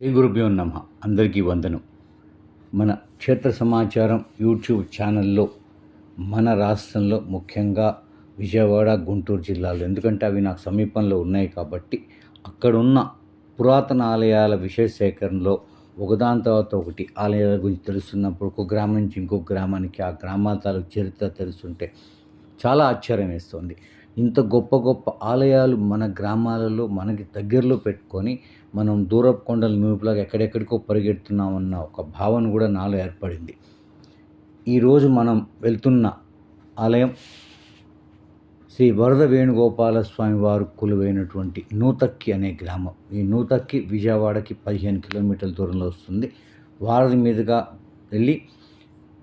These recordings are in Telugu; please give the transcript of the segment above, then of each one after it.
శ్రీ గురుభ్యో నమ. అందరికీ వందనం. మన క్షేత్ర సమాచారం యూట్యూబ్ ఛానల్లో మన రాష్ట్రంలో ముఖ్యంగా విజయవాడ గుంటూరు జిల్లాలో. ఎందుకంటే అవి నాకు సమీపంలో ఉన్నాయి కాబట్టి అక్కడున్న పురాతన ఆలయాల విషయ సేకరణలో ఒకదాని తర్వాత ఒకటి ఆలయాల గురించి తెలుస్తున్నప్పుడు ఒక గ్రామం నుంచి ఇంకో గ్రామానికి ఆ గ్రామాల తాలూకు చరిత్ర తెలుస్తుంటే చాలా ఆశ్చర్యం వేస్తుంది. ఇంత గొప్ప గొప్ప ఆలయాలు మన గ్రామాలలో మనకి దగ్గరలో పెట్టుకొని మనం దూరపు కొండల నూపులాగా ఎక్కడెక్కడికో పరిగెడుతున్నామన్న ఒక భావన కూడా నాలో ఏర్పడింది. ఈరోజు మనం వెళ్తున్న ఆలయం శ్రీ వరద వేణుగోపాల స్వామి వారు కొలువైనటువంటి నూతక్కి అనే గ్రామం. ఈ నూతక్కి విజయవాడకి పదిహేను కిలోమీటర్ల దూరంలో వస్తుంది. వారధి మీదుగా వెళ్ళి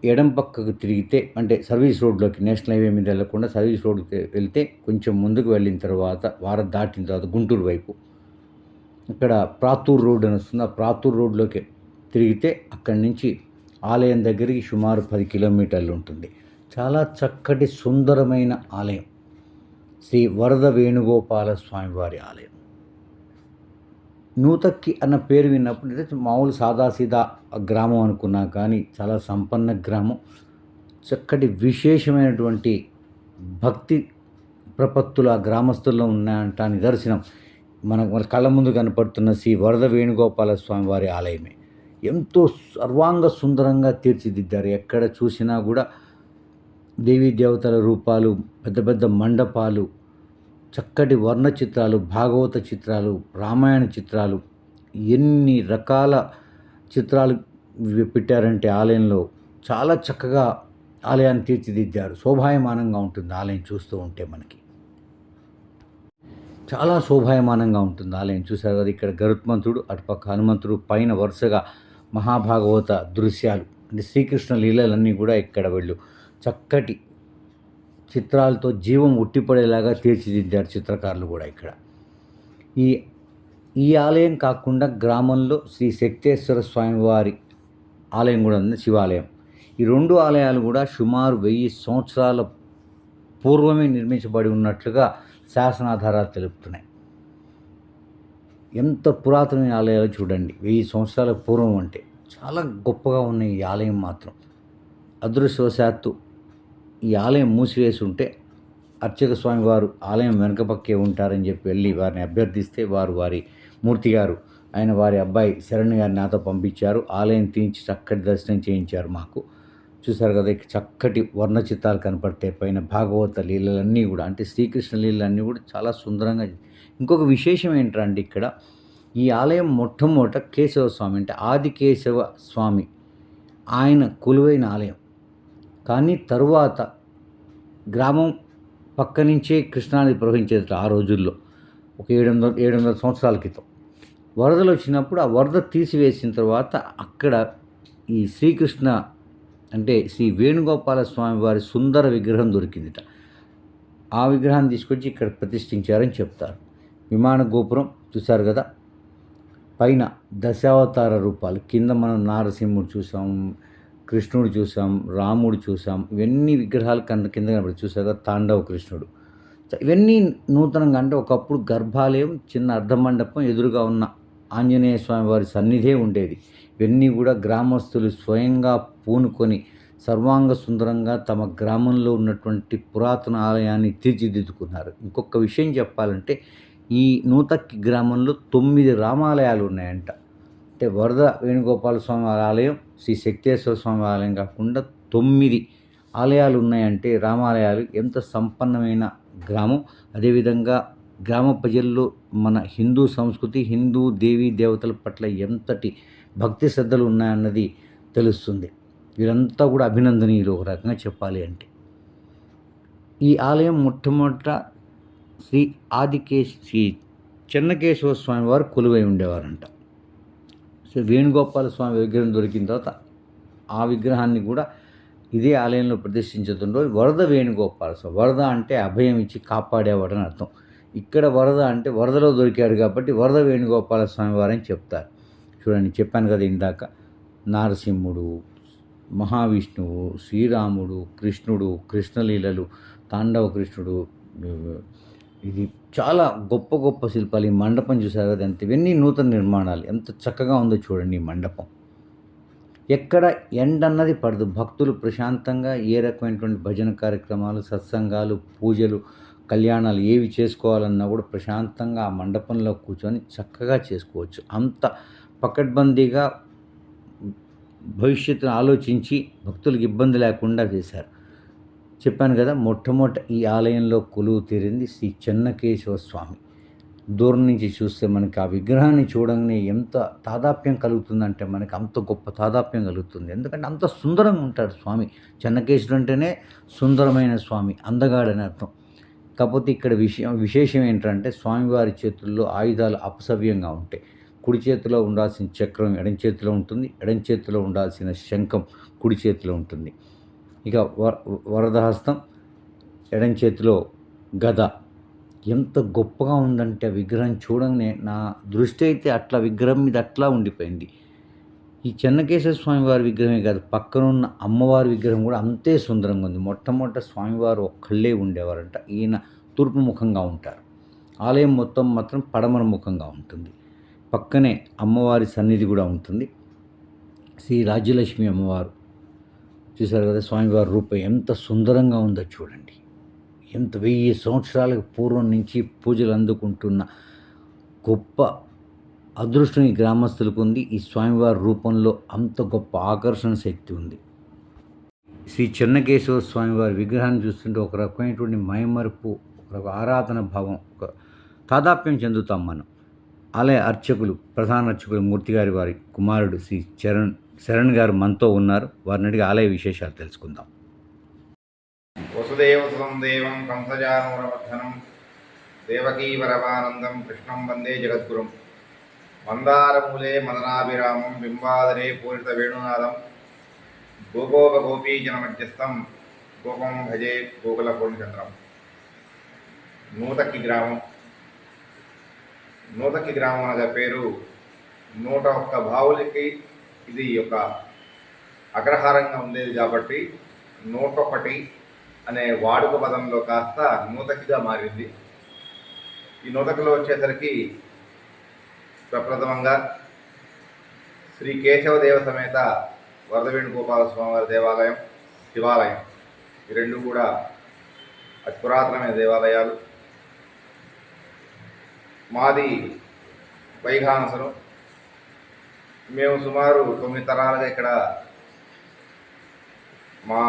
ఎడం పక్కకు తిరిగితే అంటే సర్వీస్ రోడ్లోకి నేషనల్ హైవే మీద వెళ్ళకుండా సర్వీస్ రోడ్కి వెళ్తే కొంచెం ముందుకు వెళ్ళిన తర్వాత వారం దాటిన తర్వాత గుంటూరు వైపు ఇక్కడ ప్రాతూర్ రోడ్ అని వస్తుంది. ఆ ప్రాతూర్ రోడ్లోకి తిరిగితే అక్కడి నుంచి ఆలయం దగ్గరికి సుమారు పది కిలోమీటర్లు ఉంటుంది. చాలా చక్కటి సుందరమైన ఆలయం. శ్రీ వరద వేణుగోపాల స్వామివారి ఆలయం. నూతక్కి అన్న పేరు విన్నప్పుడు మామూలు సాదాసీదా గ్రామం అనుకున్నా కానీ చాలా సంపన్న గ్రామం. చక్కటి విశేషమైనటువంటి భక్తి ప్రపత్తులు ఆ గ్రామస్తుల్లో ఉన్నాయంట. నిదర్శనం. మనకు మన కళ్ళ ముందు కనపడుతున్న శ్రీ వరద వేణుగోపాల స్వామి వారి ఆలయమే. ఎంతో సర్వాంగ సుందరంగా తీర్చిదిద్దారు. ఎక్కడ చూసినా కూడా దేవీ దేవతల రూపాలు పెద్ద పెద్ద మండపాలు చక్కటి వర్ణ చిత్రాలు భాగవత చిత్రాలు రామాయణ చిత్రాలు ఎన్ని రకాల చిత్రాలు పెట్టారంటే ఆలయంలో చాలా చక్కగా ఆలయాన్ని తీర్చిదిద్దారు. శోభాయమానంగా ఉంటుంది ఆలయం చూస్తూ ఉంటే మనకి. చాలా శోభాయమానంగా ఉంటుంది ఆలయం. చూసారు కదా ఇక్కడ గరుత్మంతుడు అటుపక్క హనుమంతుడు పైన వరుసగా మహాభాగవత దృశ్యాలు. అంటే శ్రీకృష్ణ లీలలన్నీ కూడా ఇక్కడ వెళ్ళు. చక్కటి చిత్రాలతో జీవం ఉట్టిపడేలాగా తీర్చిదిద్దారు చిత్రకారులు కూడా ఇక్కడ. ఈ ఈ ఆలయం కాకుండా గ్రామంలో శ్రీ శక్తేశ్వర స్వామివారి ఆలయం కూడా ఉంది శివాలయం. ఈ రెండు ఆలయాలు కూడా సుమారు వెయ్యి సంవత్సరాల పూర్వమే నిర్మించబడి ఉన్నట్లుగా శాసనాధారాలు తెలుపుతున్నాయి. ఎంత పురాతనమైన ఆలయాలు చూడండి. వెయ్యి సంవత్సరాల పూర్వం అంటే చాలా గొప్పగా ఉన్న ఈ ఆలయం మాత్రం. అదృష్టవశాత్తు ఈ ఆలయం మూసివేసి ఉంటే అర్చక స్వామి వారు ఆలయం వెనక పక్కే ఉంటారని చెప్పి వెళ్ళి వారిని అభ్యర్థిస్తే వారు వారి మూర్తి గారు ఆయన వారి అబ్బాయి శరణ్ గారిని నాతో పంపించారు. ఆలయం తీయించి చక్కటి దర్శనం చేయించారు మాకు. చూసారు కదా ఇక చక్కటి వర్ణ చిత్రాలు కనపడతాయి పైన భాగవత లీలలన్నీ కూడా అంటే శ్రీకృష్ణ లీలలన్నీ కూడా చాలా సుందరంగా ఇంకొక విశేషం ఏంటంటే ఇక్కడ ఈ ఆలయం మొట్టమొదట కేశవ స్వామి అంటే ఆది కేశవ స్వామి ఆయన కొలువైన ఆలయం. కానీ తరువాత గ్రామం పక్క నుంచే కృష్ణానది ప్రవహించేది ఆ రోజుల్లో ఒక ఏడు వందల ఏడు వందల సంవత్సరాల క్రితం. వరదలు వచ్చినప్పుడు ఆ వరద తీసివేసిన తర్వాత అక్కడ ఈ శ్రీకృష్ణ అంటే శ్రీ వేణుగోపాల స్వామి వారి సుందర విగ్రహం దొరికిందిట. ఆ విగ్రహాన్ని తీసుకొచ్చి ఇక్కడ ప్రతిష్ఠించారని చెప్తారు. విమాన గోపురం చూశారు కదా? పైన దశావతార రూపాలు. కింద మనం నారసింహుడు చూసాం కృష్ణుడు చూసాం రాముడు చూసాం. ఇవన్నీ విగ్రహాలు కింద కింద కనబడి చూసారు కదా? తాండవ కృష్ణుడు. ఇవన్నీ నూతనంగా అంటే ఒకప్పుడు గర్భాలయం చిన్న అర్ధమండపం ఎదురుగా ఉన్న ఆంజనేయ స్వామి వారి సన్నిధే ఉండేది. ఇవన్నీ కూడా గ్రామస్తులు స్వయంగా పూనుకొని సర్వాంగ సుందరంగా తమ గ్రామంలో ఉన్నటువంటి పురాతన ఆలయాన్ని తీర్చిదిద్దుకున్నారు. ఇంకొక విషయం చెప్పాలంటే ఈ నూతక్కి గ్రామంలో తొమ్మిది రామాలయాలు ఉన్నాయంట. అంటే వరద వేణుగోపాల స్వామి వారి ఆలయం శ్రీ శక్తేశ్వర స్వామి ఆలయం కాకుండా తొమ్మిది ఆలయాలు ఉన్నాయంటే రామాలయాలు ఎంత సంపన్నమైన గ్రామం. అదేవిధంగా గ్రామ ప్రజల్లో మన హిందూ సంస్కృతి హిందూ దేవీ దేవతల పట్ల ఎంతటి భక్తి శ్రద్ధలు ఉన్నాయన్నది తెలుస్తుంది. వీరంతా కూడా అభినందనీయులు ఒక రకంగా చెప్పాలి అంటే. ఈ ఆలయం మొట్టమొదట శ్రీ ఆదికేశ్ శ్రీ చెన్నకేశవ స్వామి వారు కొలువై ఉండేవారంట. సో వేణుగోపాల స్వామి విగ్రహం దొరికిన తర్వాత ఆ విగ్రహాన్ని కూడా ఇదే ఆలయంలో ప్రతిష్ఠించుతుండో వరద వేణుగోపాల స్వామి వరద అంటే అభయం ఇచ్చి కాపాడేవాడు అని అర్థం. ఇక్కడ వరద అంటే వరదలో దొరికాడు కాబట్టి వరద వేణుగోపాల స్వామి వారని చెప్తారు. చూడండి చెప్పాను కదా ఇందాక. నారసింహుడు మహావిష్ణువు శ్రీరాముడు కృష్ణుడు కృష్ణలీలలు తాండవ కృష్ణుడు ఇది చాలా గొప్ప గొప్ప శిల్పాలు. ఈ మండపం చూసారు కదా ఎంత ఇవన్నీ నూతన నిర్మాణాలు. ఎంత చక్కగా ఉందో చూడండి ఈ మండపం. ఎక్కడ ఎండ అన్నది పడదు. భక్తులు ప్రశాంతంగా ఏ రకమైనటువంటి భజన కార్యక్రమాలు సత్సంగాలు పూజలు కళ్యాణాలు ఏవి చేసుకోవాలన్నా కూడా ప్రశాంతంగా ఆ మండపంలో కూర్చొని చక్కగా చేసుకోవచ్చు. అంత పకడ్బందీగా భవిష్యత్తును ఆలోచించి భక్తులకు ఇబ్బంది లేకుండా చేశారు. చెప్పాను కదా మొట్టమొదట ఈ ఆలయంలో కొలువు తీరింది శ్రీ చెన్నకేశవ స్వామి. దూరం నుంచి చూస్తే మనకి ఆ విగ్రహాన్ని చూడంగానే ఎంత తాదాప్యం కలుగుతుందంటే మనకి అంత గొప్ప తాదాప్యం కలుగుతుంది. ఎందుకంటే అంత సుందరంగా ఉంటాడు స్వామి. చెన్నకేశుడు అంటేనే సుందరమైన స్వామి. అందగాడని అర్థం. కాకపోతే ఇక్కడ విషయం విశేషం ఏంటంటే స్వామివారి చేతుల్లో ఆయుధాలు అపసవ్యంగా ఉంటాయి. కుడి చేతిలో ఉండాల్సిన చక్రం ఎడం చేతిలో ఉంటుంది ఎడం చేతిలో ఉండాల్సిన శంఖం కుడి చేతిలో ఉంటుంది. ఇక వర వరదహస్తం ఎడం చేతిలో గద. ఎంత గొప్పగా ఉందంటే ఆ విగ్రహం చూడంగానే నా దృష్టి అయితే అట్లా విగ్రహం మీద అట్లా ఉండిపోయింది. ఈ చెన్నకేశ్వర స్వామివారి విగ్రహమే కాదు పక్కనున్న అమ్మవారి విగ్రహం కూడా అంతే సుందరంగా ఉంది. మొట్టమొదట స్వామివారు ఒక్కళ్ళే ఉండేవారంట. ఈయన తూర్పు ముఖంగా ఉంటారు. ఆలయం మొత్తం మాత్రం పడమర ముఖంగా ఉంటుంది. పక్కనే అమ్మవారి సన్నిధి కూడా ఉంటుంది. శ్రీ రాజ్యలక్ష్మి అమ్మవారు. చూసారు కదా స్వామివారి రూపం ఎంత సుందరంగా ఉందో చూడండి. ఎంత వెయ్యి సంవత్సరాలకు పూర్వం నుంచి పూజలు అందుకుంటున్న గొప్ప అదృష్టం ఈ గ్రామస్తులకు ఉంది. ఈ స్వామివారి రూపంలో అంత గొప్ప ఆకర్షణ శక్తి ఉంది. శ్రీ చెన్నకేశవ స్వామివారి విగ్రహాన్ని చూస్తుంటే ఒక రకమైనటువంటి మైమరుపు ఒక ఆరాధన భావం ఒక తాదాప్యం చెందుతాం మనం. ఆలయ అర్చకులు ప్రధాన అర్చకులు మూర్తి గారి వారి కుమారుడు శ్రీ చరణ్ శరణ్ గారు మనతో ఉన్నారు. వారిని అడిగి ఆలయ విశేషాలు తెలుసుకుందాం. వసుదేవసుతం దేవం కంసజానూరవర్ధనం దేవకీ వరమానందం కృష్ణం వందే జగద్గురుం. మందారమూలే మదనాభిరామం బింబాదరే పూరిత వేణునాదం గోగోప గోపీజనమధ్యస్థం గోపం భజే గోకుల పూర్ణచంద్రం నూతకి గ్రామం. నూతకి గ్రామం అనగా పేరు నూట ఒక్క బావులకి ఇది ఒక అగ్రహారంగా ఉండేది కాబట్టి నూట ఒకటి అనే వాడుక పదంలో కాస్త నూతకిగా మారింది. ఈ నూతకలో వచ్చేసరికి ప్రప్రథమంగా శ్రీ కేశవదేవ సమేత వరద వేణుగోపాల స్వామివారి దేవాలయం శివాలయం. ఈ రెండు కూడా అతి పురాతనమైన దేవాలయాలు. మాది వైఘానసరం. మేము సుమారు తొమ్మిది తరాలుగా ఇక్కడ మా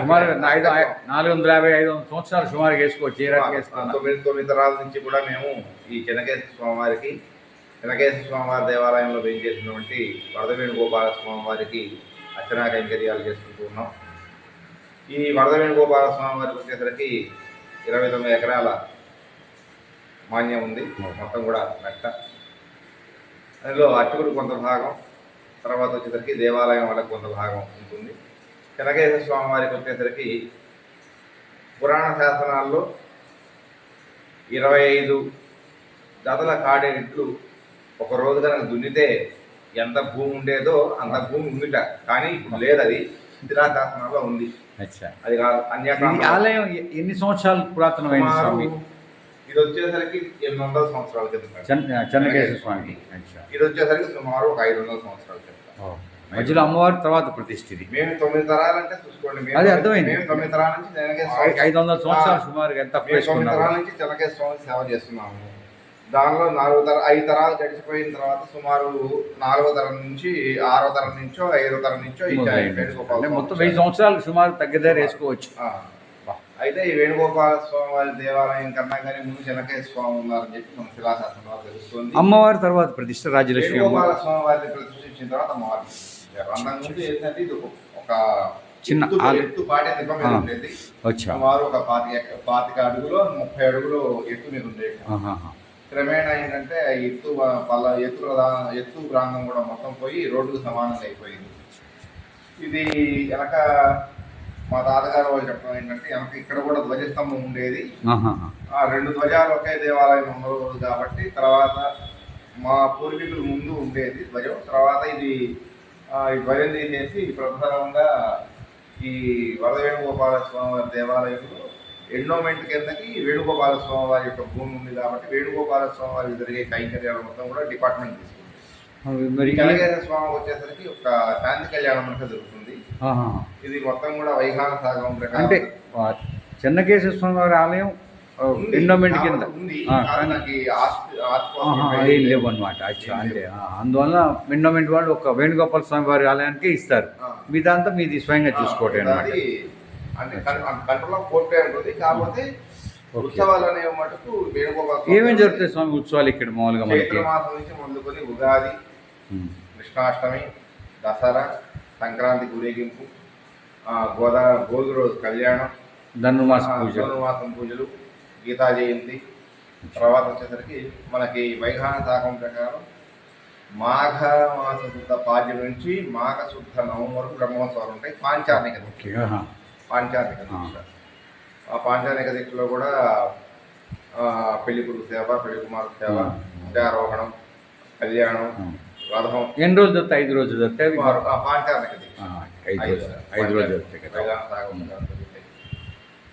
సుమారు ఐదు నాలుగు వందల యాభై ఐదు వందల సంవత్సరాలు సుమారు వేసుకోవచ్చు తొమ్మిది తొమ్మిది తరాల నుంచి కూడా మేము ఈ చెనకేశ్వర స్వామివారికి చెనకేశ్వర స్వామివారి దేవాలయంలో వేయించేసినటువంటి వరదవేణు గోపాల స్వామివారికి అర్చనా కైంకర్యాలు చేసుకుంటూ ఉన్నాం. ఈ వరదవేణు గోపాల స్వామివారికి వచ్చేసరికి ఇరవై తొమ్మిది ఎకరాల మాన్యం ఉంది. మొత్తం కూడా మెట్ట. అందులో అర్చకుడు కొంత భాగం తర్వాత వచ్చేసరికి దేవాలయం వాళ్ళకి కొంత భాగం ఉంటుంది. చెనకేశ్వర స్వామివారికి వచ్చేసరికి పురాణ శాసనాల్లో ఇరవై ఐదు జతల కాడేట్లు ఒక రోజు కనుక దున్నితే ఎంత భూమి ఉండేదో అంత భూమి ఉందిట కానీ ఇప్పుడు లేదు అది శిథిలా శాసనాల్లో ఉంది. అది కాదు ఈ అన్యాకాలం ఆలయం ఎన్ని సంవత్సరాలు పురాతనమైన స్వామి? ఇది వచ్చేసరికి ఎనిమిది వందల సంవత్సరాల క్రితం చెన్న- చెన్నకేశ్వర స్వామి. అచ్చా. ఇది వచ్చేసరికి సుమారు ఒక ఐదు వందల సంవత్సరాల క్రితం మధ్యలో అమ్మవారి తర్వాత ప్రతిష్ఠ ఇది మేము తొమ్మిది తరాలంటే చూసుకోండి. అది అర్థమైంది. మేము తొమ్మిది తరాల నుంచి ఐదు వందల సంవత్సరాలు సుమారుగా ఎంత మేము తొమ్మిది తరాల నుంచి చెలకే స్వామి సేవ చేస్తున్నాము. దానిలో నాలుగు తర ఐదు తరాలు గడిచిపోయిన తర్వాత సుమారు నాలుగో తరం నుంచి ఆరో తరం నుంచో ఐదో తరం నుంచో మొత్తం వెయ్యి సంవత్సరాలు సుమారు తగ్గదే వేసుకోవచ్చు. అయితే ఈ వేణుగోపాల స్వామి వారి దేవాలయం కన్నా కానీ ముందు చెనకేశ్వర స్వామి ఉన్నారని చెప్పి మన శిలాశాసనంలో తెలుస్తుంది. అమ్మవారి తర్వాత ప్రతిష్ఠ రాజలక్ష్మి వేణుగోపాల అమ్మవారు. స్వామి వారిని ప్రతిష్ఠించిన తర్వాత అమ్మవారిని. ఏంటంటే ఇది ఒక- చిన్న ఎత్తు- పాటే దిబ్బ. ఉండేది. సుమారు ఒక పాతిక పాతిక అడుగులో ముప్పై అడుగులు ఎత్తు మీద ఉండేది. క్రమేణా ఏంటంటే ఎత్తు పల్ల ఎత్తు ఎత్తు ప్రాంతం కూడా మొత్తం పోయి రోడ్డుకు సమానంగా అయిపోయింది. ఇది వెనక మా తాతగారు వాళ్ళు చెప్పడం ఏంటంటే వెనక ఇక్కడ కూడా ధ్వజస్తంభం ఉండేది. ఆ రెండు ధ్వజాలు ఒకే దేవాలయం ఉండదు కాబట్టి తర్వాత మా పూర్వీకులు ముందు ఉండేది ధ్వజం. తర్వాత ఇది ధ్వజం తీసేసి ప్రధానంగా ఈ వరద వేణుగోపాల స్వామి వారి దేవాలయంలో ఎండోమెంట్ కిందకి వేణుగోపాల స్వామి వారి యొక్క భూమి ఉంది కాబట్టి వేణుగోపాల స్వామి వారికి జరిగే కైంకర్యాలు మొత్తం కూడా డిపార్ట్మెంట్ తీసుకుంటుంది మరి స్వామి వచ్చేసరికి ఒక శాంతి కళ్యాణం అంటే జరుగుతుంది. ఇది మొత్తం కూడా వైఖాన సాగం అంటే చెన్నకేశ్వర స్వామి వారి ఆలయం. ఎండోమెంట్ కింద. ఏం లేవు అనమాట అచ్చా అంటే అందువల్ల ఎండోమెంట్ వాళ్ళు ఒక వేణుగోపాల స్వామి వారి ఆలయానికి ఇస్తారు. మీదంతా మీది స్వయంగా చూసుకోవటం అనమాట ఏమేమి జరుగుతాయి స్వామి ఉత్సవాలు ఇక్కడ మామూలుగా మనకి? ఉగాది. కృష్ణాష్టమి దసరా సంక్రాంతి ఊరేగింపు ఆ, గోదా భోగి రోజు కళ్యాణం ధనుర్మాస పూజ ధనుర్మాసం పూజలు. గీతా జయంతి. తర్వాత వచ్చేసరికి మనకి వైఖాన శాఖం ప్రకారం మాఘ మాస శుద్ధ పాడ్యం నుంచి మాఘ శుద్ధ నవం వరకు బ్రహ్మోత్సవాలు ఉంటాయి. పాంచార్నిక దీక్ష. పాంచార్నిక దీక్ష ఆ. పాంచార్నిక దీక్షలో కూడా పెళ్ళి కొడుకు సేవ పెళ్ళి కుమారు సేవ విద్యారోహణం కళ్యాణం. రథం ఎన్ని రోజులు ఐదు రోజులు? ఆ, పాంచార్నిక దీక్ష ఐదు రోజులు. ఐదు రోజులు జరుగుతాయి.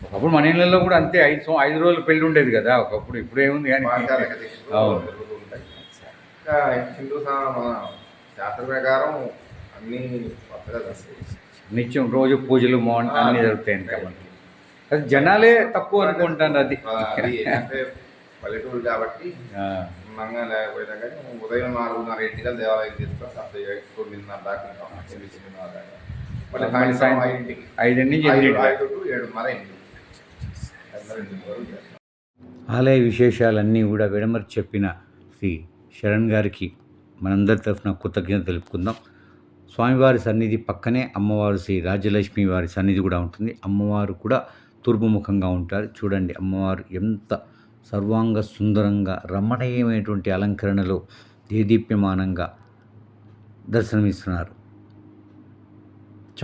ఒకప్పుడు మన ఇళ్ళల్లో కూడా అంతే ఐదు సం- ఐదు రోజులు పెళ్ళి ఉండేది కదా ఒకప్పుడు ఇప్పుడు ఏముంది కానీ అవును. ఇంకా హిందూ మన శాస్త్ర ప్రకారం అన్ని కొత్తగా నిత్యం రోజు పూజలు మోహన్ అన్ని జరుగుతాయి ఇంకా మనకి. అది జనాలే తక్కువ అనుకుంటాను అది. పల్లెటూరు కాబట్టి మంగా లేకపోయినా కానీ ఉదయం నాలుగున్నర ఇంటికల్ దేవాలయం తీసుకొని తొమ్మిదిన్నర దాకా ఉంటాం మళ్ళీ సాయంత్రం ఐదింటికి. ఐదు నుంచి ఏడున్నర ఇంటికి ఐదున్నర ఎనిమిది వరకు చేస్తాం. ఆలయ విశేషాలన్నీ కూడా విడమర్చి చెప్పిన శ్రీ శరణ్ గారికి మనందరి తరఫున కృతజ్ఞత తెలుపుకుందాం. స్వామివారి సన్నిధి పక్కనే అమ్మవారు శ్రీ రాజ్యలక్ష్మి వారి సన్నిధి కూడా ఉంటుంది. అమ్మవారు కూడా తూర్పుముఖంగా ఉంటారు. చూడండి అమ్మవారు ఎంత సర్వాంగ సుందరంగా రమణీయమైనటువంటి అలంకరణలో దేదీప్యమానంగా దర్శనమిస్తున్నారు.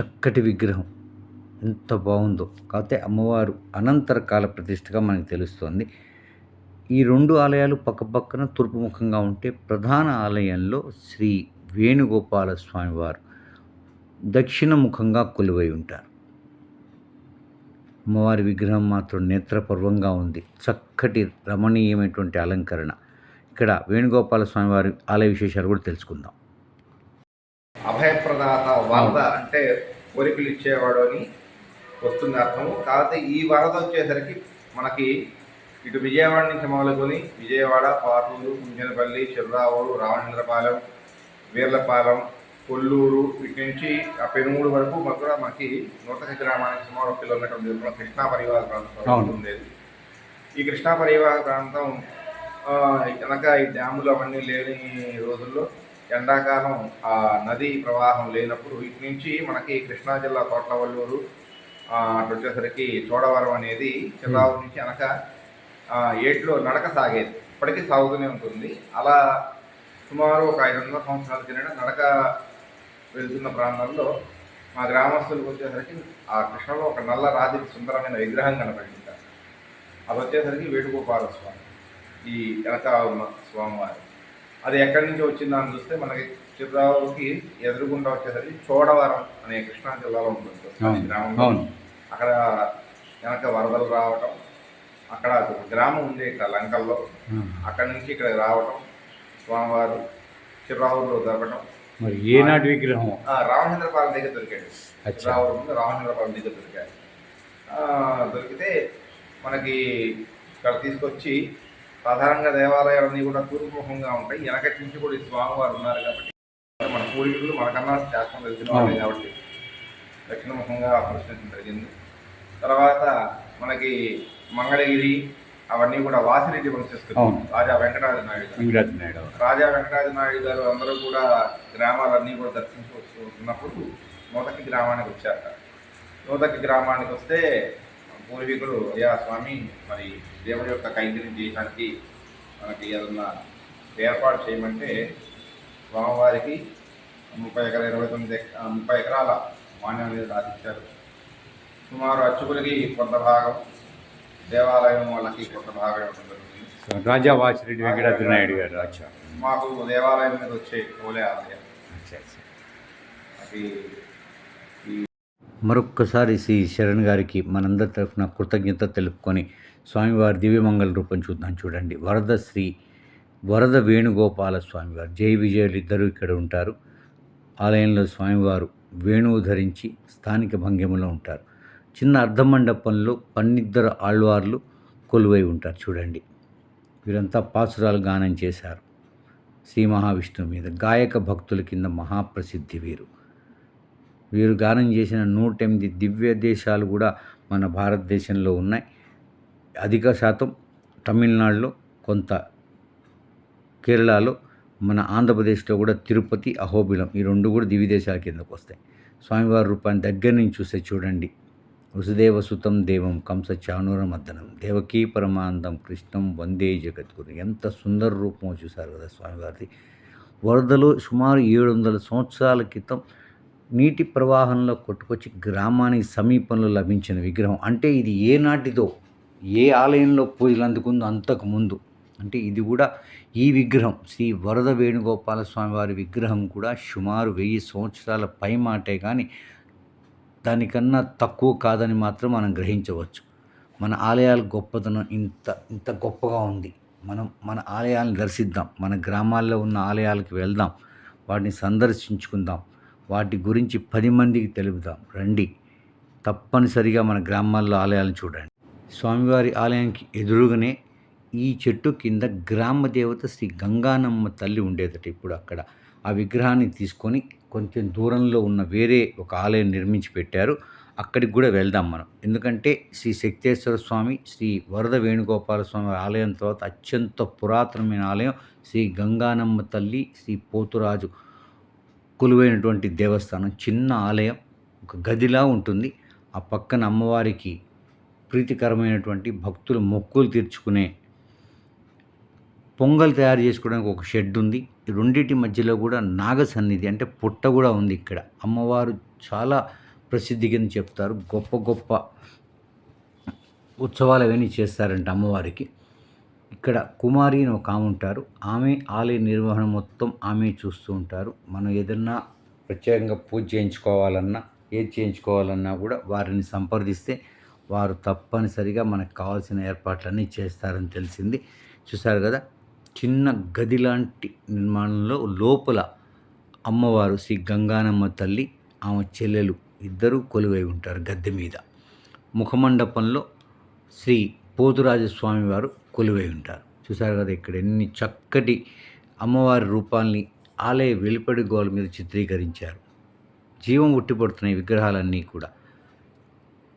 చక్కటి విగ్రహం. ఎంత బాగుందో. కాకపోతే అమ్మవారు అనంతర కాల ప్రతిష్టగా మనకు తెలుస్తోంది. ఈ రెండు ఆలయాలు పక్కపక్కన తూర్పు ముఖంగా ఉంటే ప్రధాన ఆలయంలో శ్రీ వేణుగోపాల స్వామివారు దక్షిణ ముఖంగా కొలువై ఉంటారు. అమ్మవారి విగ్రహం మాత్రం నేత్రపర్వంగా ఉంది. చక్కటి రమణీయమైనటువంటి అలంకరణ. ఇక్కడ వేణుగోపాల స్వామివారి ఆలయ విశేషాలు కూడా తెలుసుకుందాం. అభయప్రదాత వరద అంటే కోరికలు ఇచ్చేవాడు అని వస్తుంది అర్థము. కాకపోతే ఈ వరద వచ్చేసరికి మనకి ఇటు విజయవాడ నుంచి మొదలుకొని విజయవాడ పాటూరు కుంజనపల్లి చిర్రావూరు రామచంద్రపాలెం వీర్లపాలెం కొల్లూరు ఇటు నుంచి ఆ పెనుమూడు వరకు మాకు కూడా మనకి నూతన గ్రామానికి సుమారు ఒక కిలోమీటర్ దూరంలో కృష్ణా పరివార ప్రాంతం. ఉండేది. ఈ కృష్ణా పరివార ప్రాంతం కనుక ఈ డ్యాములు అవన్నీ లేని రోజుల్లో ఎండాకాలం ఆ నది ప్రవాహం లేనప్పుడు ఇటు నుంచి మనకి కృష్ణా జిల్లా తోట్లవల్లూరు ఆ, అటు వచ్చేసరికి చోడవరం అనేది చిరావు నుంచి అనక ఆ, ఏట్లో నడక సాగేది. ఇప్పటికీ సాగుతూనే ఉంటుంది. అలా సుమారు ఒక ఐదు వందల సంవత్సరాల కిందట నడక వెళ్తున్న ప్రాంతంలో మా గ్రామస్తులకు వచ్చేసరికి ఆ కృష్ణలో ఒక నల్ల రాతి సుందరమైన విగ్రహం కనపడింది. అది వచ్చేసరికి వేణుగోపాల స్వామి ఈ వెనక ఉన్న స్వామివారి. అది ఎక్కడి నుంచి వచ్చిందో అని చూస్తే మనకి చిత్రావుకి ఎదురుగుండా వచ్చేసరికి చోడవరం అనే కృష్ణా జిల్లాలో ఉంటుంది. అది అవును గ్రామం అవును. అక్కడ వెనక వరదలు రావటం అక్కడ గ్రామం ఉంది ఇక్కడ లంకల్లో. అక్కడి నుంచి ఇక్కడ రావటం స్వామివారు చిరావులో దొరకటం. మరి ఏనాటి విగ్రహం? రామచంద్రపాలెం దగ్గర దొరికాడు. అచ్చా. చిరావురు ముందు రామచంద్రపాలెం దగ్గర దొరికాడు. దొరికితే మనకి ఇక్కడ తీసుకొచ్చి సాధారణంగా దేవాలయాలన్నీ కూడా తూర్పుముఖంగా ఉంటాయి. వెనకటి నుంచి కూడా ఈ స్వామివారు ఉన్నారు కాబట్టి మన పూర్వీకులు మనకన్నా శాస్త్రం తెలిసిన వాళ్ళే కాబట్టి దక్షిణముఖంగా ప్రశ్నించడం జరిగింది. తర్వాత మనకి మంగళగిరి అవన్నీ కూడా వాసిరెడ్డి వంశస్థులు. రాజా వెంకటరాజ నాయుడు నాయుడు రాజా వెంకటరాజ నాయుడు గారు అందరూ కూడా గ్రామాలన్నీ కూడా దర్శించవచ్చు ఉన్నప్పుడు నూతకి గ్రామానికి వచ్చాక నూతకి గ్రామానికి వస్తే పూర్వీకులు అయ్యా స్వామి మరి దేవుడి యొక్క కైంకర్యం చేయడానికి మనకి ఏదన్నా ఏర్పాటు చేయమంటే స్వామివారికి ముప్పై ఎకరాల ఇరవై తొమ్మిది ముప్పై ఎకరాల మాన్యం మీద రాసిచ్చారు సుమారు అర్చకులకి కొంత భాగం దేవాలయం వాళ్ళకి కొంత భాగం ఇవ్వడం జరుగుతుంది. రాజా వాసిరెడ్డి వెంకటాద్రి నాయుడు గారు అచ్చా. మాకు దేవాలయం మీద వచ్చే ఓలే ఆలయం అది మరొక్కసారి శ్రీ శరణ్ గారికి మనందరి తరఫున కృతజ్ఞత తెలుపుకొని స్వామివారి దివ్యమంగళ రూపం చూద్దాం చూడండి. వరద శ్రీ వరద వేణుగోపాల స్వామివారు. జై విజయులు ఇద్దరు ఇక్కడ ఉంటారు. ఆలయంలో స్వామివారు వేణువు ధరించి స్థానిక భంగిమలో ఉంటారు. చిన్న అర్ధమండపంలో పన్నిద్దరు ఆళ్వార్లు కొలువై ఉంటారు. చూడండి. వీరంతా పాసురాలు గానం చేశారు. శ్రీ మహావిష్ణువు మీద. గాయక భక్తుల కింద మహాప్రసిద్ధి వీరు. వీరు గానం చేసిన నూట ఎనిమిది దివ్య దేశాలు కూడా మన భారతదేశంలో ఉన్నాయి. అధిక శాతం తమిళనాడులో కొంత కేరళలో మన ఆంధ్రప్రదేశ్లో కూడా తిరుపతి అహోబిలం ఈ రెండు కూడా దివ్య దేశాల కిందకు వస్తాయి. స్వామివారి రూపాన్ని దగ్గర నుంచి చూస్తే చూడండి. వసుదేవ సుతం దేవం కంస చానూరమర్దనం దేవకీ పరమానందం కృష్ణం వందే జగద్గురు. ఎంత సుందర రూపమో చూశారు కదా స్వామివారిది. వరదలు సుమారు ఏడు వందల సంవత్సరాల క్రితం నీటి ప్రవాహంలో కొట్టుకొచ్చి గ్రామానికి సమీపంలో లభించిన విగ్రహం. అంటే ఇది ఏ నాటిదో ఏ ఆలయంలో పూజలు అందుకుందో అంతకు ముందు. అంటే ఇది కూడా ఈ విగ్రహం. శ్రీ వరద వేణుగోపాల స్వామివారి విగ్రహం కూడా సుమారు వెయ్యి సంవత్సరాల పై మాటే కానీ దానికన్నా తక్కువ కాదని మాత్రం మనం గ్రహించవచ్చు. మన ఆలయాల గొప్పతనం ఇంత ఇంత గొప్పగా ఉంది. మనం మన ఆలయాలను దర్శిద్దాం. మన గ్రామాల్లో ఉన్న ఆలయాలకు వెళ్దాం. వాటిని సందర్శించుకుందాం. వాటి గురించి పది మందికి తెలుపుదాం. రండి. తప్పనిసరిగా మన గ్రామాల్లో ఆలయాలను చూడండి. స్వామివారి ఆలయానికి ఎదురుగానే ఈ చెట్టు కింద గ్రామ దేవత శ్రీ గంగానమ్మ తల్లి ఉండేదట. ఇప్పుడు అక్కడ ఆ విగ్రహాన్ని తీసుకొని కొంచెం దూరంలో ఉన్న వేరే ఒక ఆలయం నిర్మించి పెట్టారు. అక్కడికి కూడా వెళ్దాం మనం. ఎందుకంటే శ్రీ శక్తేశ్వర స్వామి శ్రీ వరద వేణుగోపాల స్వామి ఆలయం తర్వాత అత్యంత పురాతనమైన ఆలయం శ్రీ గంగానమ్మ తల్లి శ్రీ పోతురాజు కొలువైనటువంటి దేవస్థానం. చిన్న ఆలయం ఒక గదిలా ఉంటుంది. ఆ పక్కన అమ్మవారికి ప్రీతికరమైనటువంటి భక్తులు మొక్కులు తీర్చుకునే పొంగల్ తయారు చేసుకోవడానికి ఒక షెడ్ ఉంది. రెండింటి మధ్యలో కూడా నాగ సన్నిధి అంటే పుట్ట కూడా ఉంది ఇక్కడ. అమ్మవారు చాలా ప్రసిద్ధి కింద చెప్తారు. గొప్ప గొప్ప ఉత్సవాలు అవన్నీ చేస్తారంట అమ్మవారికి. ఇక్కడ కుమారి అని ఒక ఆమె ఉంటారు. ఆమె ఆలయ నిర్వహణ మొత్తం ఆమె చూస్తూ ఉంటారు. మనం ఏదన్నా ప్రత్యేకంగా పూజ చేయించుకోవాలన్నా ఏది చేయించుకోవాలన్నా కూడా వారిని సంప్రదిస్తే వారు తప్పనిసరిగా మనకు కావాల్సిన ఏర్పాట్లన్నీ చేస్తారని తెలిసింది. చూసారు కదా? చిన్న గది లాంటి నిర్మాణంలో లోపల అమ్మవారు శ్రీ గంగానమ్మ తల్లి ఆమె చెల్లెలు ఇద్దరూ కొలువై ఉంటారు గద్దె మీద. ముఖమండపంలో శ్రీ పోతురాజస్వామి వారు కొలువై ఉంటారు. చూసారు కదా ఇక్కడ ఎన్ని చక్కటి అమ్మవారి రూపాల్ని ఆలయ వెలుపడి గోల మీద చిత్రీకరించారు. జీవం ఉట్టిపడుతున్నాయి విగ్రహాలన్నీ కూడా.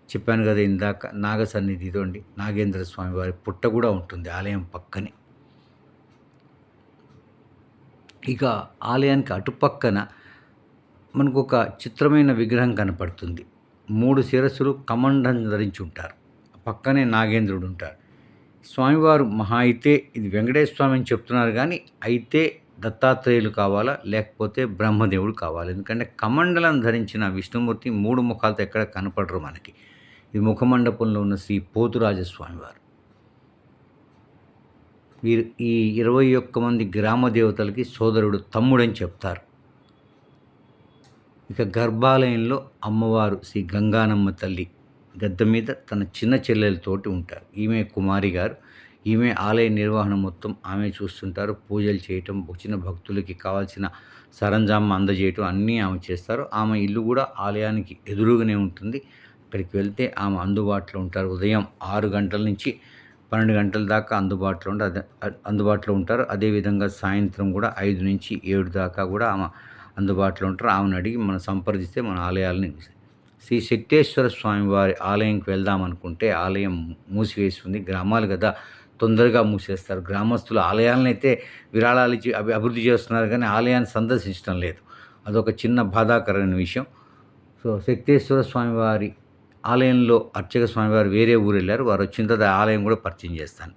చెప్పాను కదా ఇందాక నాగ సన్నిధి నాగేంద్ర స్వామి వారి పుట్ట కూడా ఉంటుంది ఆలయం పక్కనే. ఇక ఆలయానికి అటుపక్కన మనకు ఒక చిత్రమైన విగ్రహం కనపడుతుంది. మూడు శిరస్సులు కమండం ధరించి ఉంటారు. పక్కనే నాగేంద్రుడు ఉంటారు స్వామివారు మహా అయితే ఇది వెంకటేశ్వర స్వామి అని చెప్తున్నారు కానీ అయితే దత్తాత్రేయులు కావాలా? లేకపోతే బ్రహ్మదేవుడు కావాలి? ఎందుకంటే కమండలం ధరించిన విష్ణుమూర్తి మూడు ముఖాలతో ఎక్కడ కనపడరు మనకి. ఇది ముఖమండపంలో ఉన్న శ్రీ పోతురాజస్వామివారు ఈ ఇరవై ఒక్క మంది గ్రామ దేవతలకి సోదరుడు తమ్ముడని చెప్తారు. ఇక గర్భాలయంలో అమ్మవారు శ్రీ గంగానమ్మ తల్లి గద్ద మీద తన చిన్న చెల్లెలతోటి ఉంటారు. ఈమె కుమారి గారు ఈమె ఆలయ నిర్వహణ మొత్తం ఆమె చూస్తుంటారు. పూజలు చేయటం వచ్చిన భక్తులకి కావాల్సిన సరంజామా అందజేయటం అన్నీ ఆమె చేస్తారు. ఆమె ఇల్లు కూడా ఆలయానికి ఎదురుగానే ఉంటుంది. అక్కడికి వెళ్తే ఆమె అందుబాటులో ఉంటారు. ఉదయం ఆరు గంటల నుంచి పన్నెండు గంటల దాకా అందుబాటులో ఉండి అదే అందుబాటులో ఉంటారు. అదేవిధంగా సాయంత్రం కూడా ఐదు నుంచి ఏడు దాకా కూడా ఆమె అందుబాటులో ఉంటారు. ఆమెను అడిగి మనం సంప్రదిస్తే మన ఆలయాలని శ్రీ శక్తేశ్వర స్వామి వారి ఆలయంకి వెళ్దాం అనుకుంటే ఆలయం మూసివేసి ఉంది. గ్రామాలు కదా తొందరగా మూసేస్తారు. గ్రామస్తులు ఆలయాలను అయితే విరాళాలు ఇచ్చి అభి అభివృద్ధి చేస్తున్నారు కానీ ఆలయాన్ని సందర్శించడం లేదు. అదొక చిన్న బాధాకరమైన విషయం. సో శక్తేశ్వర స్వామివారి ఆలయంలో అర్చక స్వామివారు వేరే ఊరు వెళ్ళారు వారు వచ్చిన తర్వాత ఆలయం కూడా పరిచయం చేస్తాను.